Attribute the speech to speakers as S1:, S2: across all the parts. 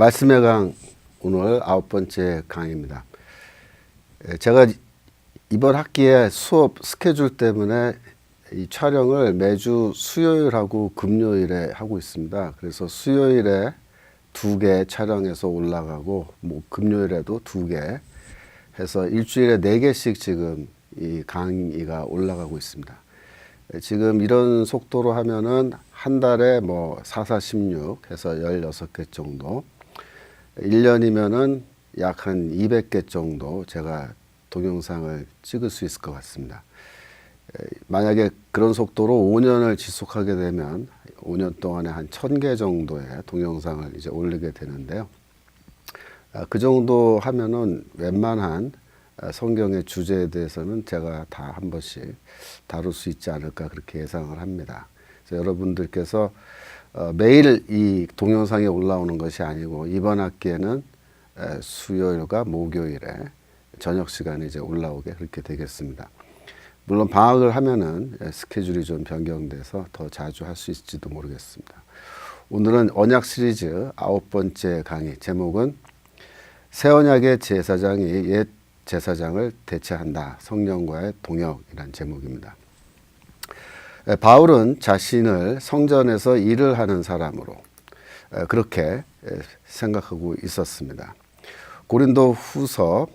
S1: 말씀의 강 오늘 아홉 번째 강의입니다. 에, 제가 이번 학기에 수업 스케줄 때문에 이 촬영을 매주 수요일하고 금요일에 하고 있습니다. 그래서 수요일에 두 개 촬영해서 올라가고 뭐 금요일에도 두 개 해서 일주일에 네 개씩 지금 이 강의가 올라가고 있습니다. 에, 지금 이런 속도로 하면은 한 달에 뭐 4416 해서 16개 정도 1년이면은 약 한 200개 정도 제가 동영상을 찍을 수 있을 것 같습니다. 에, 만약에 그런 속도로 5년을 지속하게 되면 5년 동안에 한 1000개 정도의 동영상을 이제 올리게 되는데요. 아, 그 정도 하면은 웬만한 아, 성경의 주제에 대해서는 제가 다 한 번씩 다룰 수 있지 않을까 그렇게 예상을 합니다. 그래서 여러분들께서 어, 매일 이 동영상이 올라오는 것이 아니고 이번 학기에는 에, 수요일과 목요일에 저녁 시간에 이제 올라오게 그렇게 되겠습니다. 물론 방학을 하면은 에, 스케줄이 좀 변경돼서 더 자주 할 수 있을지도 모르겠습니다. 오늘은 언약 시리즈 아홉 번째 강의 제목은 새 언약의 제사장이 옛 제사장을 대체한다. 성령과의 동역이란 제목입니다. 에, 바울은 자신을 성전에서 일을 하는 사람으로 에, 그렇게 에, 생각하고 있었습니다. 고린도 후서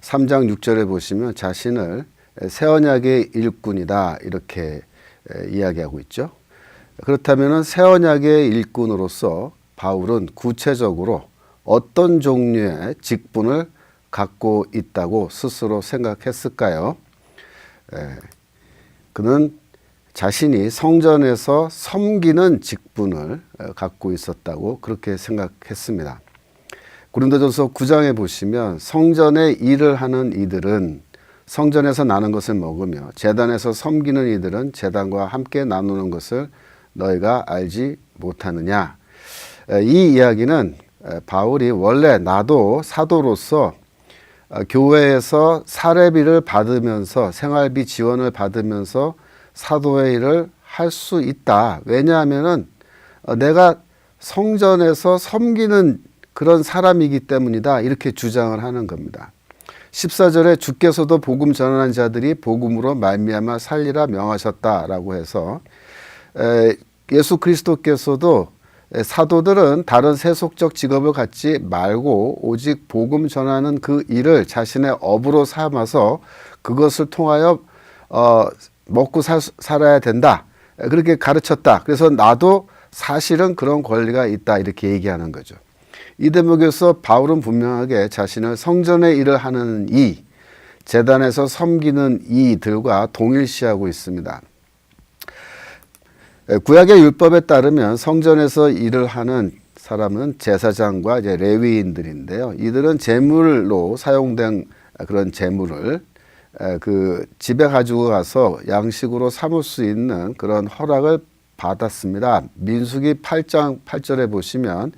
S1: 3장 6절에 보시면 자신을 새 언약의 일꾼이다 이렇게 에, 이야기하고 있죠. 그렇다면 새 언약의 일꾼으로서 바울은 구체적으로 어떤 종류의 직분을 갖고 있다고 스스로 생각했을까요? 에, 그는 자신이 성전에서 섬기는 직분을 어, 갖고 있었다고 그렇게 생각했습니다. 고린도전서 9장에 보시면 성전에 일을 하는 이들은 성전에서 나는 것을 먹으며 재단에서 섬기는 이들은 재단과 함께 나누는 것을 너희가 알지 못하느냐. 이 이야기는 바울이 원래 나도 사도로서 어, 교회에서 사례비를 받으면서 생활비 지원을 받으면서 사도의 일을 할 수 있다. 왜냐하면은 어, 내가 성전에서 섬기는 그런 사람이기 때문이다. 이렇게 주장을 하는 겁니다. 14절에 주께서도 복음 전하는 자들이 복음으로 말미암아 살리라 명하셨다라고 해서 예수 그리스도께서도 사도들은 다른 세속적 직업을 갖지 말고 오직 복음 전하는 그 일을 자신의 업으로 삼아서 그것을 통하여 어, 먹고 살, 살아야 된다. 그렇게 가르쳤다. 그래서 나도 사실은 그런 권리가 있다. 이렇게 얘기하는 거죠. 이 대목에서 바울은 분명하게 자신을 성전의 일을 하는 이, 재단에서 섬기는 이들과 동일시하고 있습니다. 구약의 율법에 따르면 성전에서 일을 하는 사람은 제사장과 이제 레위인들인데요. 이들은 제물로 사용된 그런 제물을 그 집에 가지고 가서 양식으로 삼을 수 있는 그런 허락을 받았습니다. 민수기 8장 8절에 보시면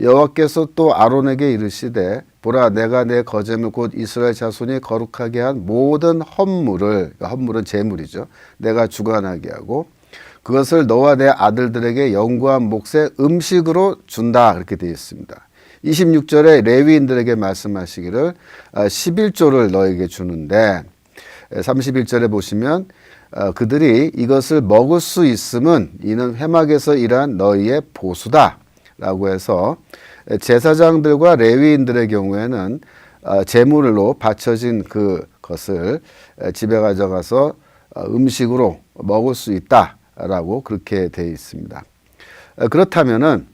S1: 여호와께서 또 아론에게 이르시되 보라 내가 내 거제물 곧 이스라엘 자손이 거룩하게 한 모든 헌물을 헌물은 제물이죠. 내가 주관하게 하고 그것을 너와 내 아들들에게 영구한 몫의 음식으로 준다 그렇게 되어 있습니다. 26절에 레위인들에게 말씀하시기를 11조를 아, 너에게 주는데 31절에 보시면 어, 그들이 이것을 먹을 수 있음은 이는 회막에서 일한 너희의 보수다 라고 해서 제사장들과 레위인들의 경우에는 어, 제물로 바쳐진 그것을 집에 가져가서 어, 음식으로 먹을 수 있다라고 그렇게 되어 있습니다. 그렇다면은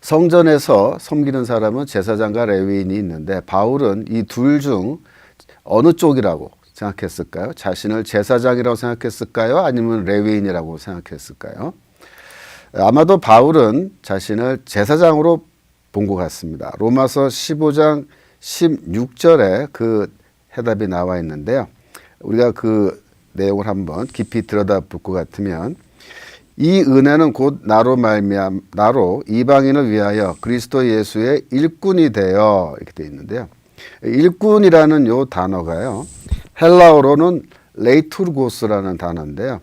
S1: 성전에서 섬기는 사람은 제사장과 레위인이 있는데 바울은 이 둘 중 어느 쪽이라고 생각했을까요? 자신을 제사장이라고 생각했을까요? 아니면 레위인이라고 생각했을까요? 아마도 바울은 자신을 제사장으로 본 것 같습니다. 로마서 15장 16절에 그 해답이 나와 있는데요. 우리가 그 내용을 한번 깊이 들여다볼 것 같으면 이 은혜는 곧 나로 말미암 나로 이방인을 위하여 그리스도 예수의 일꾼이 되어 이렇게 되어 있는데요. 일꾼이라는 요 단어가요. 헬라어로는 레이투르고스라는 단어인데요.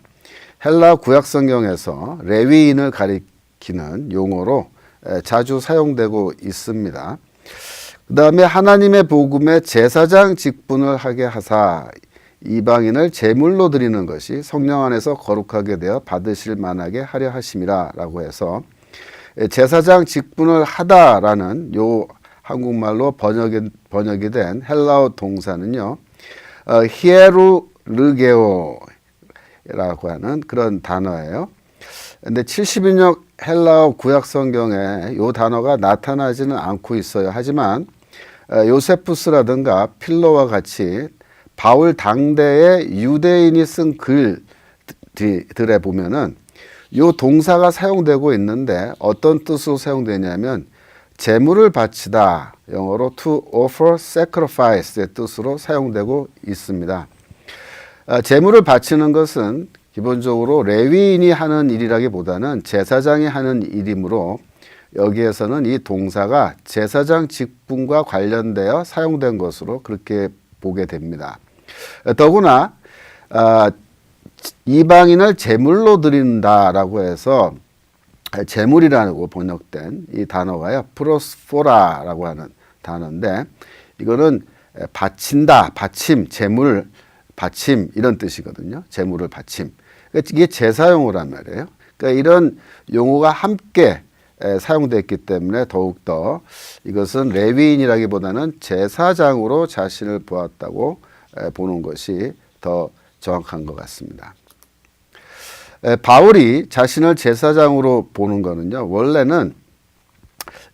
S1: 헬라 구약 성경에서 레위인을 가리키는 용어로 에, 자주 사용되고 있습니다. 그 다음에 하나님의 복음에 제사장 직분을 하게 하사 이방인을 제물로 드리는 것이 성령 안에서 거룩하게 되어 받으실 만하게 하려 하심이라라고 해서 에, 제사장 직분을 하다라는 요 한국말로 번역이, 번역이 된 헬라어 동사는요, 어, 히에루르게오라고 하는 그런 단어예요. 근데 70인역 헬라어 구약 성경에 요 단어가 나타나지는 않고 있어요. 하지만 어, 요세푸스라든가 필로와 같이 바울 당대의 유대인이 쓴 글들에 보면은 요 동사가 사용되고 있는데 어떤 뜻으로 사용되냐면 제물을 바치다 영어로 to offer sacrifice의 뜻으로 사용되고 있습니다. 아, 제물을 바치는 것은 기본적으로 레위인이 하는 일이라기보다는 제사장이 하는 일이므로 여기에서는 이 동사가 제사장 직분과 관련되어 사용된 것으로 그렇게 보게 됩니다. 더구나 아, 이방인을 제물로 드린다라고 해서 제물이라고 번역된 이 단어가요. 프로스포라라고 하는 단어인데 이거는 바친다, 바침, 제물, 바침 이런 뜻이거든요. 제물을 바침. 그러니까 이게 제사용어란 말이에요. 그러니까 이런 용어가 함께 사용됐기 때문에 더욱더 이것은 레위인이라기보다는 제사장으로 자신을 보았다고 보는 것이 더 정확한 것 같습니다. 에, 바울이 자신을 제사장으로 보는 거는요. 원래는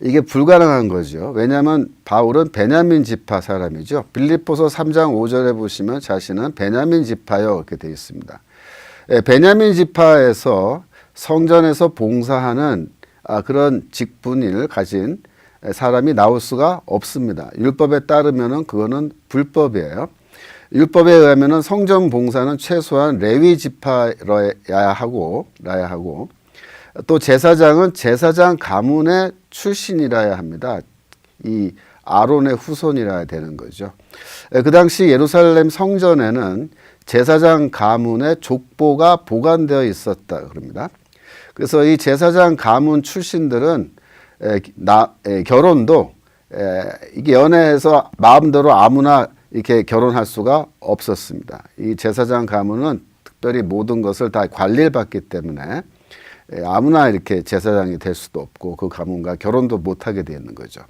S1: 이게 불가능한 거죠. 왜냐하면 바울은 베냐민 지파 사람이죠. 빌립보서 3장 5절에 보시면 자신은 베냐민 지파요 이렇게 되어 있습니다. 에, 베냐민 지파에서 성전에서 봉사하는 아, 그런 직분을 가진 사람이 나올 수가 없습니다. 율법에 따르면은 그거는 불법이에요. 율법에 의하면은 성전 봉사는 최소한 레위 지파라야 하고 라야 하고 또 제사장은 제사장 가문의 출신이라야 합니다. 이 아론의 후손이라야 되는 거죠. 그 당시 예루살렘 성전에는 제사장 가문의 족보가 보관되어 있었다 그럽니다. 그래서 이 제사장 가문 출신들은 에, 나, 에, 결혼도 에, 이게 연애해서 마음대로 아무나 이렇게 결혼할 수가 없었습니다. 이 제사장 가문은 특별히 모든 것을 다 관리를 받기 때문에 예, 아무나 이렇게 제사장이 될 수도 없고 그 가문과 결혼도 못하게 되는 거죠.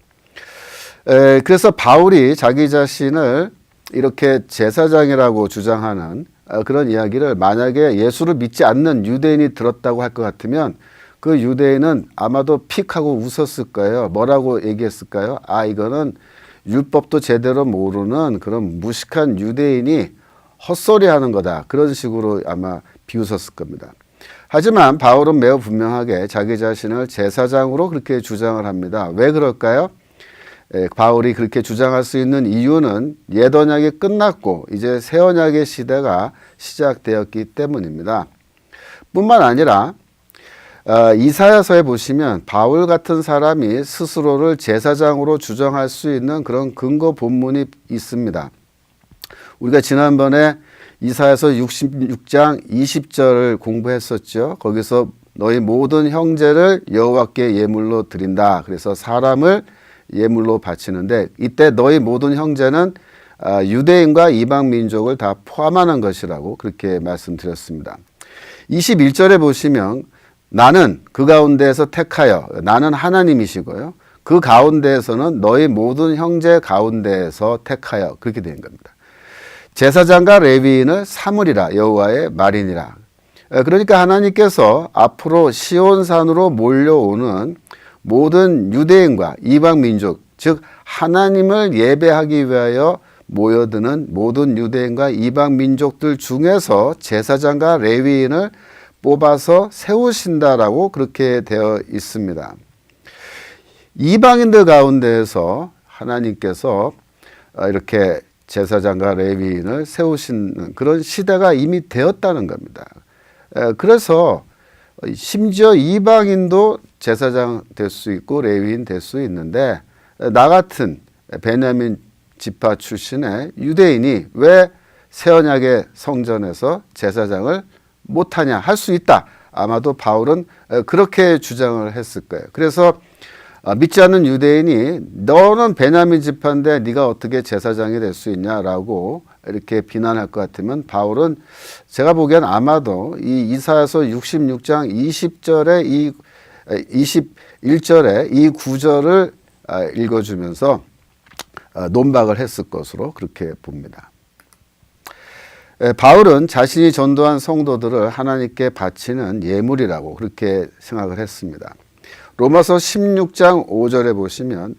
S1: 그래서 바울이 자기 자신을 이렇게 제사장이라고 주장하는 어, 그런 이야기를 만약에 예수를 믿지 않는 유대인이 들었다고 할 것 같으면 그 유대인은 아마도 픽하고 웃었을 거예요. 뭐라고 얘기했을까요? 아, 이거는 율법도 제대로 모르는 그런 무식한 유대인이 헛소리 하는 거다. 그런 식으로 아마 비웃었을 겁니다. 하지만 바울은 매우 분명하게 자기 자신을 제사장으로 그렇게 주장을 합니다. 왜 그럴까요? 에, 바울이 그렇게 주장할 수 있는 이유는 옛 언약이 끝났고 이제 새 언약의 시대가 시작되었기 때문입니다. 뿐만 아니라 어, 이사야서에 보시면 바울 같은 사람이 스스로를 제사장으로 주장할 수 있는 그런 근거 본문이 있습니다. 우리가 지난번에 이사야서 66장 20절을 공부했었죠. 거기서 너희 모든 형제를 여호와께 예물로 드린다. 그래서 사람을 예물로 바치는데 이때 너희 모든 형제는 아, 유대인과 이방 민족을 다 포함하는 것이라고 그렇게 말씀드렸습니다. 21절에 보시면 나는 그 가운데에서 택하여 나는 하나님이시고요. 그 가운데에서는 너희 모든 형제 가운데에서 택하여 그렇게 된 겁니다. 제사장과 레위인을 사물이라 여호와의 말이니라. 그러니까 하나님께서 앞으로 시온산으로 몰려오는 모든 유대인과 이방 민족 즉 하나님을 예배하기 위하여 모여드는 모든 유대인과 이방 민족들 중에서 제사장과 레위인을 뽑아서 세우신다라고 그렇게 되어 있습니다. 이방인들 가운데에서 하나님께서 이렇게 제사장과 레위인을 세우시는 그런 시대가 이미 되었다는 겁니다. 그래서 심지어 이방인도 제사장 될 수 있고 레위인 될 수 있는데 나 같은 베냐민 지파 출신의 유대인이 왜 새언약의 성전에서 제사장을 못하냐 할 수 있다. 아마도 바울은 그렇게 주장을 했을 거예요. 그래서 아, 믿지 않는 유대인이 너는 베냐민 지파인데 네가 어떻게 제사장이 될 수 있냐라고 이렇게 비난할 것 같으면 바울은 제가 보기엔 아마도 이 이사야서 66장 20절에 이 21절에 이 구절을 아, 읽어주면서 아, 논박을 했을 것으로 그렇게 봅니다. 에, 바울은 자신이 전도한 성도들을 하나님께 바치는 예물이라고 그렇게 생각을 했습니다. 로마서 16장 5절에 보시면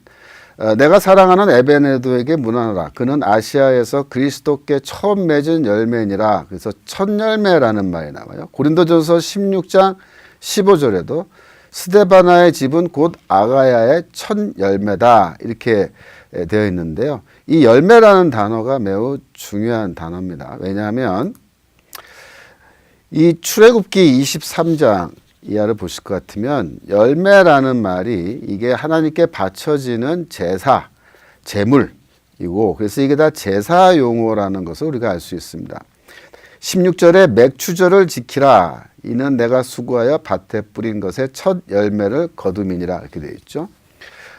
S1: 어, 내가 사랑하는 에베네도에게 문안하라. 그는 아시아에서 그리스도께 처음 맺은 열매니라. 그래서 첫 열매라는 말이 나와요. 고린도전서 16장 15절에도 스데바나의 집은 곧 아가야의 첫 열매다. 이렇게 에, 되어 있는데요. 이 열매라는 단어가 매우 중요한 단어입니다. 왜냐하면 이 출애굽기 23장 이하를 보실 것 같으면 열매라는 말이 이게 하나님께 바쳐지는 제사, 제물이고 그래서 이게 다 제사 용어라는 것을 우리가 알 수 있습니다. 16절에 맥추절을 지키라 이는 내가 수고하여 밭에 뿌린 것의 첫 열매를 거두미니라 이렇게 되어 있죠.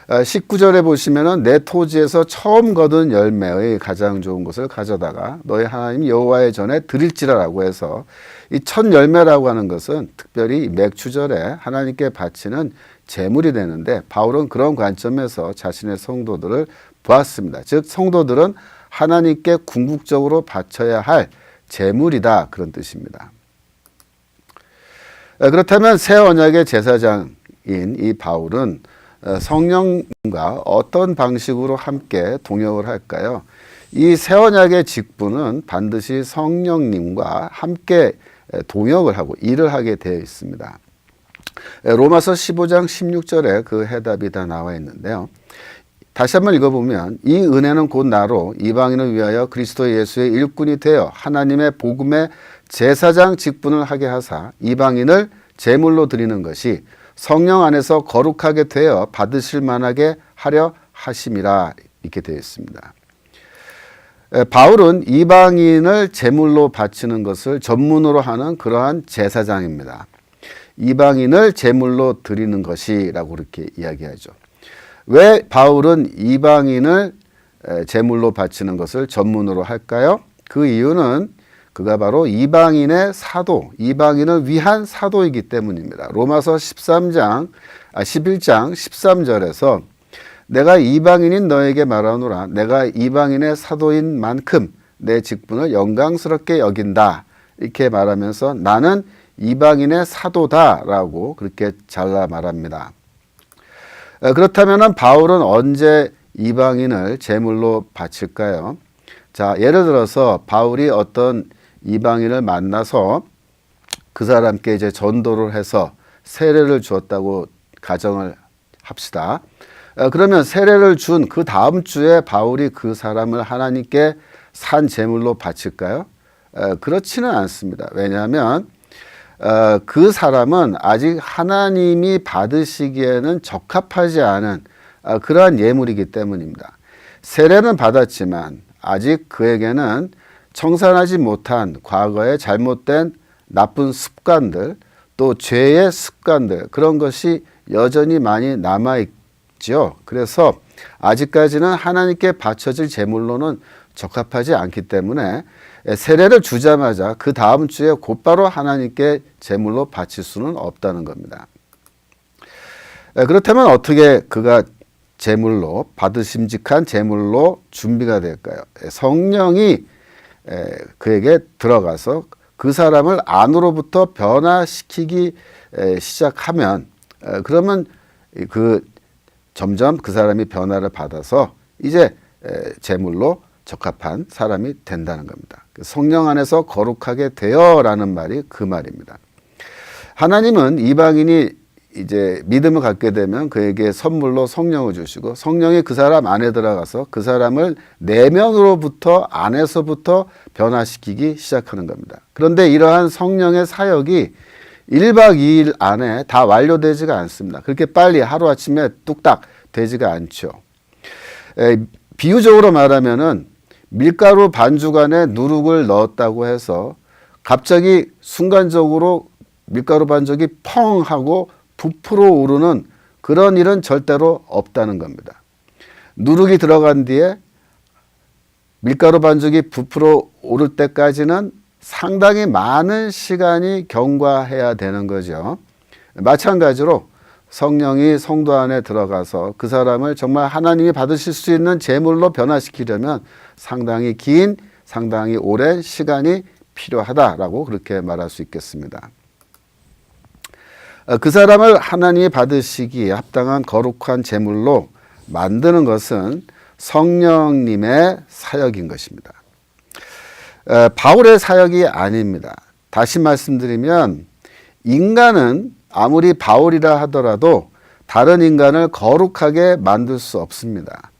S1: 19절에 보시면은 내 토지에서 처음 거둔 열매의 가장 좋은 것을 가져다가 너희 하나님 여호와의 전에 드릴지라라고 해서 이 첫 열매라고 하는 것은 특별히 맥추절에 하나님께 바치는 제물이 되는데 바울은 그런 관점에서 자신의 성도들을 보았습니다. 즉 성도들은 하나님께 궁극적으로 바쳐야 할 제물이다 그런 뜻입니다. 그렇다면 새 언약의 제사장인 이 바울은 어, 성령과 어떤 방식으로 함께 동역을 할까요? 이 새 언약의 직분은 반드시 성령님과 함께 동역을 하고 일을 하게 되어 있습니다. 로마서 15장 16절에 그 해답이 다 나와 있는데요. 다시 한번 읽어보면 이 은혜는 곧 나로 이방인을 위하여 그리스도 예수의 일꾼이 되어 하나님의 복음의 제사장 직분을 하게 하사 이방인을 제물로 드리는 것이 성령 안에서 거룩하게 되어 받으실 만하게 하려 하심이라 이렇게 되어 있습니다. 바울은 이방인을 제물로 바치는 것을 전문으로 하는 그러한 제사장입니다. 이방인을 제물로 드리는 것이라고 그렇게 이야기하죠. 왜 바울은 이방인을 제물로 바치는 것을 전문으로 할까요? 그 이유는 그가 바로 이방인의 사도, 이방인을 위한 사도이기 때문입니다. 로마서 13장, 아, 11장 13절에서 내가 이방인인 너에게 말하노라. 내가 이방인의 사도인 만큼 내 직분을 영광스럽게 여긴다. 이렇게 말하면서 나는 이방인의 사도다라고 그렇게 잘라 말합니다. 그렇다면 바울은 언제 이방인을 제물로 바칠까요? 자, 예를 들어서 바울이 어떤 이방인을 만나서 그 사람께 이제 전도를 해서 세례를 주었다고 가정을 합시다. 어, 그러면 세례를 준 그 다음 주에 바울이 그 사람을 하나님께 산 제물로 바칠까요? 어, 그렇지는 않습니다. 왜냐하면 어, 그 사람은 아직 하나님이 받으시기에는 적합하지 않은 그러한 예물이기 때문입니다. 세례는 받았지만 아직 그에게는 청산하지 못한 과거의 잘못된 나쁜 습관들 또 죄의 습관들 그런 것이 여전히 많이 남아 있죠. 그래서 아직까지는 하나님께 바쳐질 제물로는 적합하지 않기 때문에 세례를 주자마자 그 다음 주에 곧바로 하나님께 제물로 바칠 수는 없다는 겁니다. 그렇다면 어떻게 그가 제물로 받으심직한 제물로 준비가 될까요? 성령이 그에게 들어가서 그 사람을 안으로부터 변화시키기 시작하면 그러면 그 점점 그 사람이 변화를 받아서 이제 제물로 적합한 사람이 된다는 겁니다. 그 성령 안에서 거룩하게 되어라는 말이 그 말입니다. 하나님은 이방인이 이제 믿음을 갖게 되면 그에게 선물로 성령을 주시고 성령이 그 사람 안에 들어가서 그 사람을 내면으로부터 안에서부터 변화시키기 시작하는 겁니다. 그런데 이러한 성령의 사역이 1박 2일 안에 다 완료되지가 않습니다. 그렇게 빨리 하루아침에 뚝딱 되지가 않죠. 에, 비유적으로 말하면은 밀가루 반죽 안에 누룩을 넣었다고 해서 갑자기 순간적으로 밀가루 반죽이 펑 하고 부풀어 오르는 그런 일은 절대로 없다는 겁니다. 누룩이 들어간 뒤에 밀가루 반죽이 부풀어 오를 때까지는 상당히 많은 시간이 경과해야 되는 거죠. 마찬가지로 성령이 성도 안에 들어가서 그 사람을 정말 하나님이 받으실 수 있는 제물로 변화시키려면 상당히 긴, 상당히 오랜 시간이 필요하다라고 그렇게 말할 수 있겠습니다. 어, 그 사람을 하나님이 받으시기에 합당한 거룩한 제물로 만드는 것은 성령님의 사역인 것입니다. 에, 바울의 사역이 아닙니다. 다시 말씀드리면 인간은 아무리 바울이라 하더라도 다른 인간을 거룩하게 만들 수 없습니다.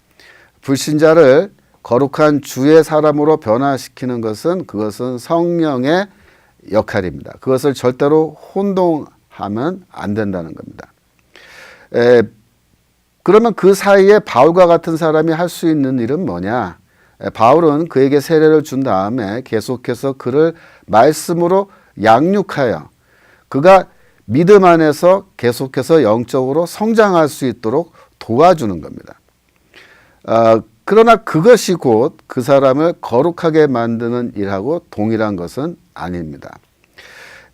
S1: 불신자를 거룩한 주의 사람으로 변화시키는 것은 그것은 성령의 역할입니다. 그것을 절대로 혼동 하면 안 된다는 겁니다. 에, 그러면 그 사이에 바울과 같은 사람이 할 수 있는 일은 뭐냐? 에, 바울은 그에게 세례를 준 다음에 계속해서 그를 말씀으로 양육하여 그가 믿음 안에서 계속해서 영적으로 성장할 수 있도록 도와주는 겁니다. 어, 그러나 그것이 곧 그 사람을 거룩하게 만드는 일하고 동일한 것은 아닙니다.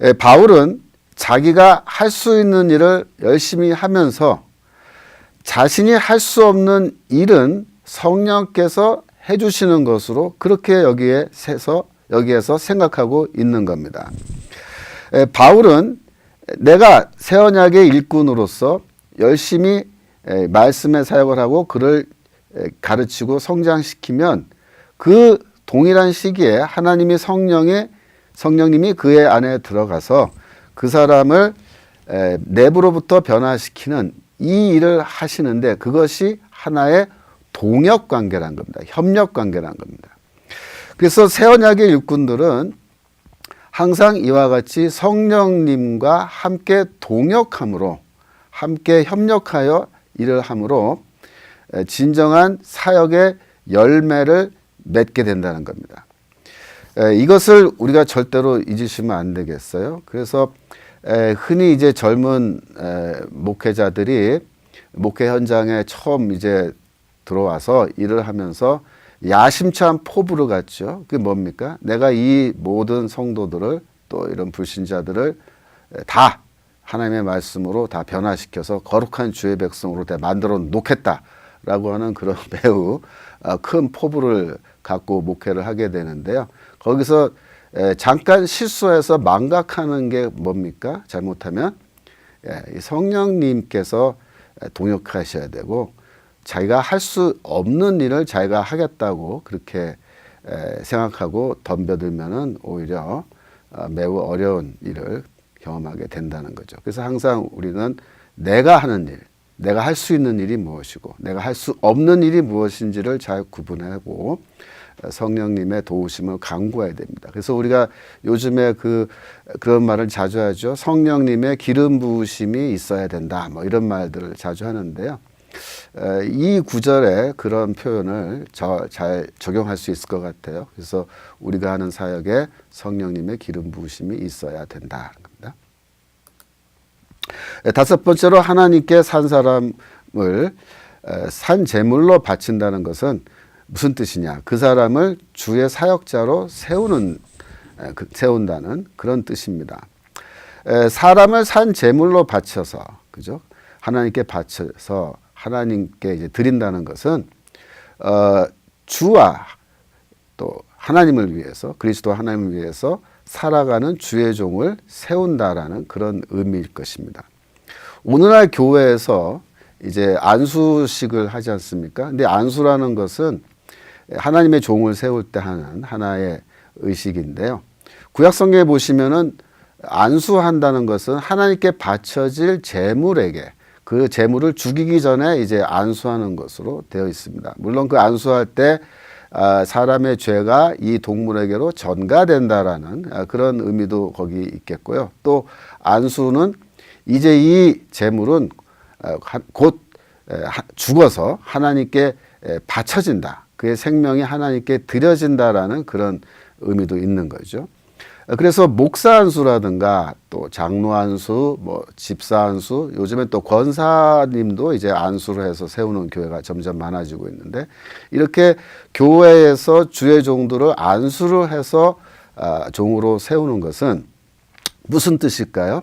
S1: 에, 바울은 자기가 할 수 있는 일을 열심히 하면서 자신이 할 수 없는 일은 성령께서 해주시는 것으로 그렇게 여기에 세서 여기에서 생각하고 있는 겁니다. 에, 바울은 내가 새 언약의 일꾼으로서 열심히 에, 말씀의 사역을 하고 그를 에, 가르치고 성장시키면 그 동일한 시기에 하나님이 성령의 성령님이 그의 안에 들어가서 그 사람을 에, 내부로부터 변화시키는 이 일을 하시는데 그것이 하나의 동역 관계란 겁니다. 협력 관계란 겁니다. 그래서 새 언약의 일꾼들은 항상 이와 같이 성령님과 함께 동역함으로 함께 협력하여 일을 함으로 진정한 사역의 열매를 맺게 된다는 겁니다. 이것을 우리가 절대로 잊으시면 안 되겠어요. 그래서 흔히 이제 젊은 목회자들이 목회 현장에 처음 이제 들어와서 일을 하면서 야심찬 포부를 갖죠. 그게 뭡니까? 내가 이 모든 성도들을 또 이런 불신자들을 다 하나님의 말씀으로 다 변화시켜서 거룩한 주의 백성으로 다 만들어 놓겠다라고 하는 그런 매우 어, 큰 포부를 갖고 목회를 하게 되는데요. 거기서 잠깐 실수해서 망각하는 게 뭡니까? 잘못하면 예, 성령님께서 동역하셔야 되고 자기가 할 수 없는 일을 자기가 하겠다고 그렇게 생각하고 덤벼들면은 오히려 어, 매우 어려운 일을 경험하게 된다는 거죠. 그래서 항상 우리는 내가 하는 일, 내가 할 수 있는 일이 무엇이고, 내가 할 수 없는 일이 무엇인지를 잘 구분하고 성령님의 도우심을 강구해야 됩니다. 그래서 우리가 요즘에 그 그런 말을 자주 하죠. 성령님의 기름 부으심이 있어야 된다. 뭐 이런 말들을 자주 하는데요. 이 구절에 그런 표현을 잘 적용할 수 있을 것 같아요. 그래서 우리가 하는 사역에 성령님의 기름 부으심이 있어야 된다. 다섯 번째로 하나님께 산 사람을 산 제물로 바친다는 것은 무슨 뜻이냐? 그 사람을 주의 사역자로 세우는 그, 세운다는 그런 뜻입니다. 사람을 산 제물로 바쳐서 그죠? 하나님께 바쳐서 하나님께 이제 드린다는 것은 어, 주와 또 하나님을 위해서 그리스도 하나님을 위해서 살아가는 주의 종을 세운다라는 그런 의미일 것입니다. 오늘날 교회에서 이제 안수식을 하지 않습니까? 근데 안수라는 것은 하나님의 종을 세울 때 하는 하나의 의식인데요. 구약 성경에 보시면은 안수한다는 것은 하나님께 바쳐질 제물에게 그 재물을 죽이기 전에 이제 안수하는 것으로 되어 있습니다. 물론 그 안수할 때 아, 사람의 죄가 이 동물에게로 전가된다라는 아, 그런 의미도 거기 있겠고요. 또 안수는 이제 이 재물은 아, 곧 죽어서 하나님께 바쳐진다. 그의 생명이 하나님께 드려진다라는 그런 의미도 있는 거죠. 그래서 목사 안수라든가 또 장로 안수, 뭐 집사 안수, 요즘에 또 권사님도 이제 안수를 해서 세우는 교회가 점점 많아지고 있는데 이렇게 교회에서 주의 종들을 안수를 해서 아, 종으로 세우는 것은 무슨 뜻일까요?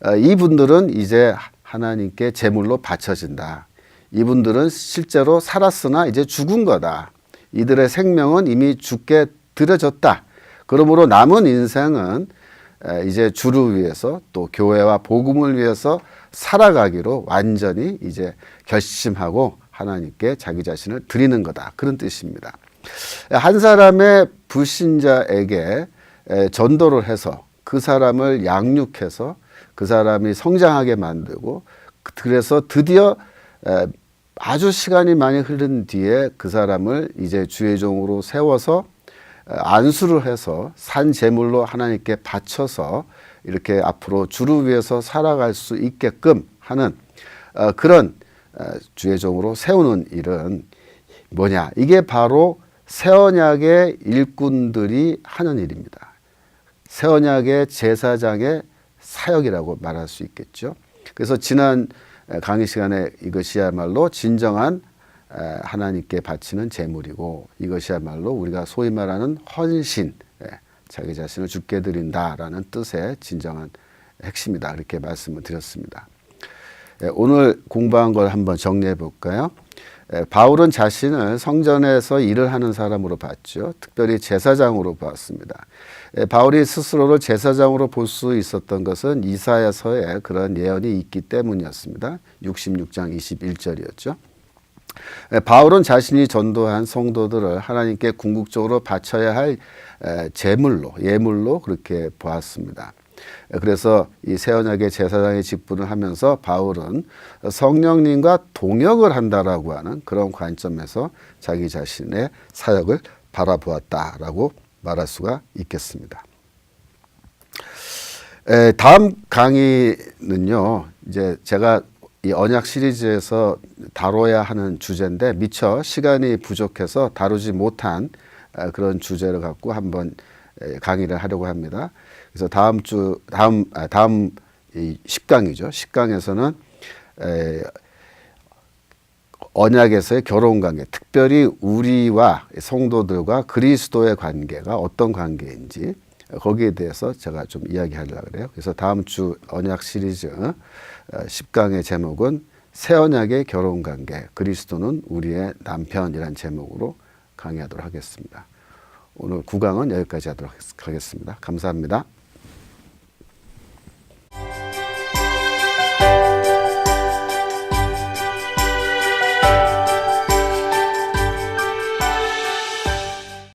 S1: 아, 이분들은 이제 하나님께 제물로 바쳐진다. 이분들은 실제로 살았으나 이제 죽은 거다. 이들의 생명은 이미 죽게 들여졌다. 그러므로 남은 인생은 에, 이제 주를 위해서 또 교회와 복음을 위해서 살아가기로 완전히 이제 결심하고 하나님께 자기 자신을 드리는 거다. 그런 뜻입니다. 한 사람의 불신자에게 에, 전도를 해서 그 사람을 양육해서 그 사람이 성장하게 만들고 그래서 드디어 에, 아주 시간이 많이 흐른 뒤에 그 사람을 이제 주의 종으로 세워서 어, 안수를 해서 산 제물로 하나님께 바쳐서 이렇게 앞으로 주를 위해서 살아갈 수 있게끔 하는 어, 그런 어, 주의 종으로 세우는 일은 뭐냐? 이게 바로 새 언약의 일꾼들이 하는 일입니다. 새 언약의 제사장의 사역이라고 말할 수 있겠죠. 그래서 지난 강의 시간에 이것이야말로 진정한 하나님께 바치는 제물이고 이것이야말로 우리가 소위 말하는 헌신, 자기 자신을 죽게 드린다라는 뜻의 진정한 핵심이다. 이렇게 말씀을 드렸습니다. 오늘 공부한 걸 한번 정리해 볼까요? 바울은 자신을 성전에서 일을 하는 사람으로 봤죠. 특별히 제사장으로 봤습니다. 바울이 스스로를 제사장으로 볼 수 있었던 것은 이사야서에 그런 예언이 있기 때문이었습니다. 66장 21절이었죠. 바울은 자신이 전도한 성도들을 하나님께 궁극적으로 바쳐야 할 제물로 예물로 그렇게 보았습니다. 그래서 이 새언약의 제사장의 직분을 하면서 바울은 성령님과 동역을 한다라고 하는 그런 관점에서 자기 자신의 사역을 바라보았다라고 말할 수가 있겠습니다. 에, 다음 강의는요, 이제 제가 이 언약 시리즈에서 다뤄야 하는 주제인데 미처 시간이 부족해서 다루지 못한 그런 주제를 갖고 한번 강의를 하려고 합니다. 그래서 다음 주 다음 아, 다음 이 10강이죠. 10강에서는 에, 언약에서의 결혼 관계, 특별히 우리와 성도들과 그리스도의 관계가 어떤 관계인지 거기에 대해서 제가 좀 이야기하려고 그래요. 그래서 다음 주 언약 시리즈 10강의 제목은 새 언약의 결혼 관계, 그리스도는 우리의 남편이란 제목으로 강의하도록 하겠습니다. 오늘 9강은 여기까지 하도록 하겠습니다. 감사합니다.